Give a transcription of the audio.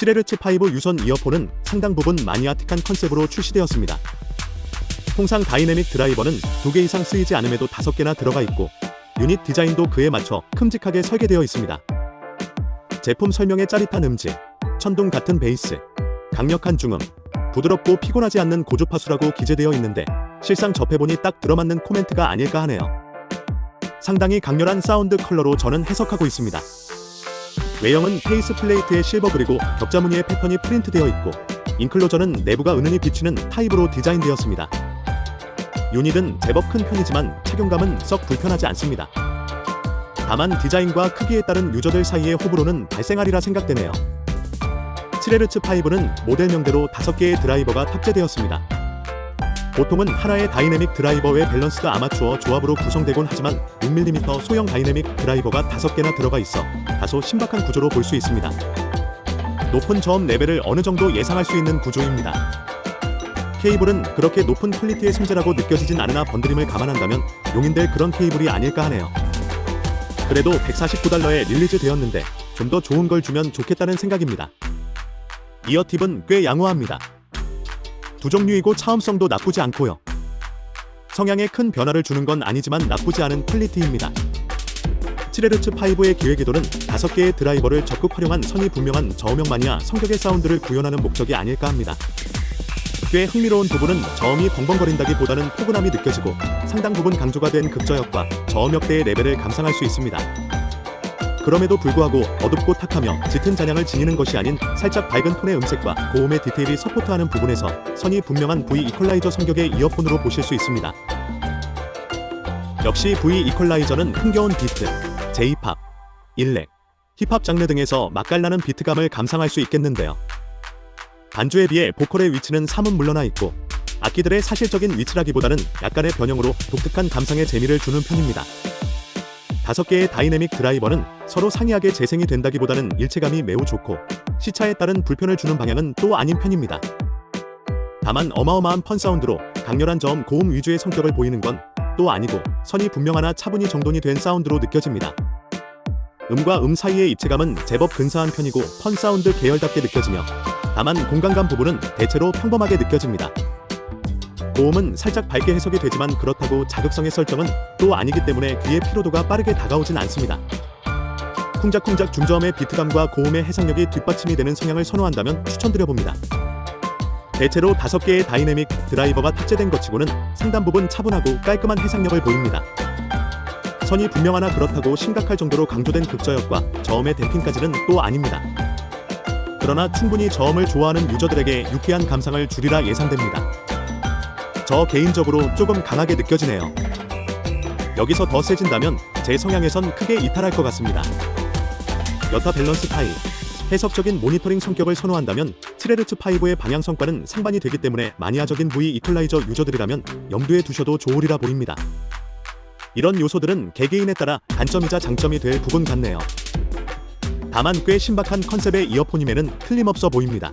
7Hz5 유선 이어폰은 상당 부분 마니아틱한 컨셉으로 출시되었습니다. 통상 다이내믹 드라이버는 2개 이상 쓰이지 않음에도 5개나 들어가 있고 유닛 디자인도 그에 맞춰 큼직하게 설계되어 있습니다. 제품 설명에 짜릿한 음질, 천둥 같은 베이스, 강력한 중음, 부드럽고 피곤하지 않는 고주파수라고 기재되어 있는데 실상 접해보니 딱 들어맞는 코멘트가 아닐까 하네요. 상당히 강렬한 사운드 컬러로 저는 해석하고 있습니다. 외형은 케이스 플레이트에 실버 그리고 격자 무늬의 패턴이 프린트되어 있고 인클로저는 내부가 은은히 비치는 타입으로 디자인되었습니다. 유닛은 제법 큰 편이지만 착용감은 썩 불편하지 않습니다. 다만 디자인과 크기에 따른 유저들 사이의 호불호는 발생하리라 생각되네요. 7Hz5는 모델명대로 5개의 드라이버가 탑재되었습니다. 보통은 하나의 다이내믹 드라이버의 밸런스가 아마추어 조합으로 구성되곤 하지만 6mm 소형 다이내믹 드라이버가 5개나 들어가 있어 다소 신박한 구조로 볼 수 있습니다. 높은 저음 레벨을 어느 정도 예상할 수 있는 구조입니다. 케이블은 그렇게 높은 퀄리티의 손재라고 느껴지진 않으나 번드림을 감안한다면 용인될 그런 케이블이 아닐까 하네요. 그래도 149달러에 릴리즈 되었는데 좀 더 좋은 걸 주면 좋겠다는 생각입니다. 이어팁은 꽤 양호합니다. 두 종류이고 차음성도 나쁘지 않고요. 성향에 큰 변화를 주는 건 아니지만 나쁘지 않은 퀄리티입니다. 7Hz5의 기획의도는 5개의 드라이버를 적극 활용한 선이 분명한 저음역 마니아 성격의 사운드를 구현하는 목적이 아닐까 합니다. 꽤 흥미로운 부분은 저음이 벙벙거린다기보다는 포근함이 느껴지고 상당 부분 강조가 된 극저역과 저음역대의 레벨을 감상할 수 있습니다. 그럼에도 불구하고 어둡고 탁하며 짙은 잔향을 지니는 것이 아닌 살짝 밝은 톤의 음색과 고음의 디테일이 서포트하는 부분에서 선이 분명한 V 이퀄라이저 성격의 이어폰으로 보실 수 있습니다. 역시 V 이퀄라이저는 흥겨운 비트, J-팝, 일렉, 힙합 장르 등에서 맛깔나는 비트감을 감상할 수 있겠는데요. 반주에 비해 보컬의 위치는 삼은 물러나 있고 악기들의 사실적인 위치라기보다는 약간의 변형으로 독특한 감상의 재미를 주는 편입니다. 다섯 개의 다이내믹 드라이버는 서로 상이하게 재생이 된다기보다는 일체감이 매우 좋고 시차에 따른 불편을 주는 방향은 또 아닌 편입니다. 다만 어마어마한 펀 사운드로 강렬한 저음 고음 위주의 성격을 보이는 건 또 아니고 선이 분명하나 차분히 정돈이 된 사운드로 느껴집니다. 음과 음 사이의 입체감은 제법 근사한 편이고 펀 사운드 계열답게 느껴지며 다만 공간감 부분은 대체로 평범하게 느껴집니다. 고음은 살짝 밝게 해석이 되지만 그렇다고 자극성의 설정은 또 아니기 때문에 귀의 피로도가 빠르게 다가오진 않습니다. 쿵작쿵작 중저음의 비트감과 고음의 해상력이 뒷받침이 되는 성향을 선호한다면 추천드려봅니다. 대체로 5개의 다이내믹 드라이버가 탑재된 것 치고는 상당 부분 차분하고 깔끔한 해상력을 보입니다. 선이 분명하나 그렇다고 심각할 정도로 강조된 극저역과 저음의 댐핑까지는 또 아닙니다. 그러나 충분히 저음을 좋아하는 유저들에게 유쾌한 감상을 주리라 예상됩니다. 저 개인적으로 조금 강하게 느껴지네요. 여기서 더 세진다면 제 성향에선 크게 이탈할 것 같습니다. 여타 밸런스 타입 해석적인 모니터링 성격을 선호한다면 7Hz5의 방향 성과는 상반이 되기 때문에 마니아적인 V 이퀄라이저 유저들이라면 염두에 두셔도 좋으리라 보입니다. 이런 요소들은 개개인에 따라 단점이자 장점이 될 부분 같네요. 다만 꽤 신박한 컨셉의 이어폰임에는 틀림없어 보입니다.